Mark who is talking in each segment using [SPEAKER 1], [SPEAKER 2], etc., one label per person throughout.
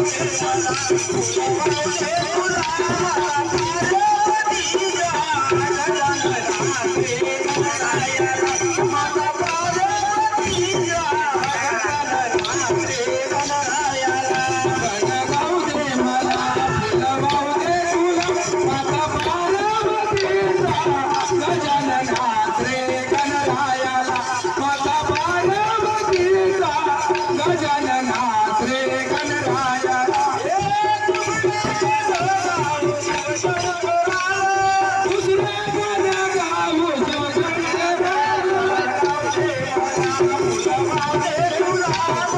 [SPEAKER 1] Thank
[SPEAKER 2] you.
[SPEAKER 1] Bye.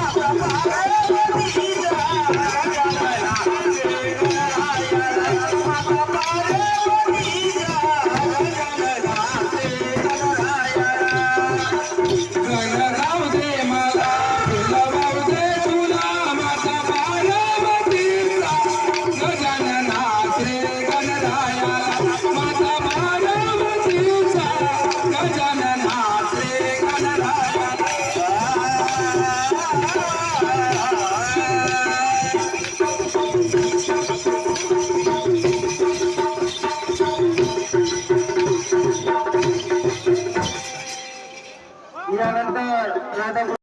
[SPEAKER 2] இதை வந்து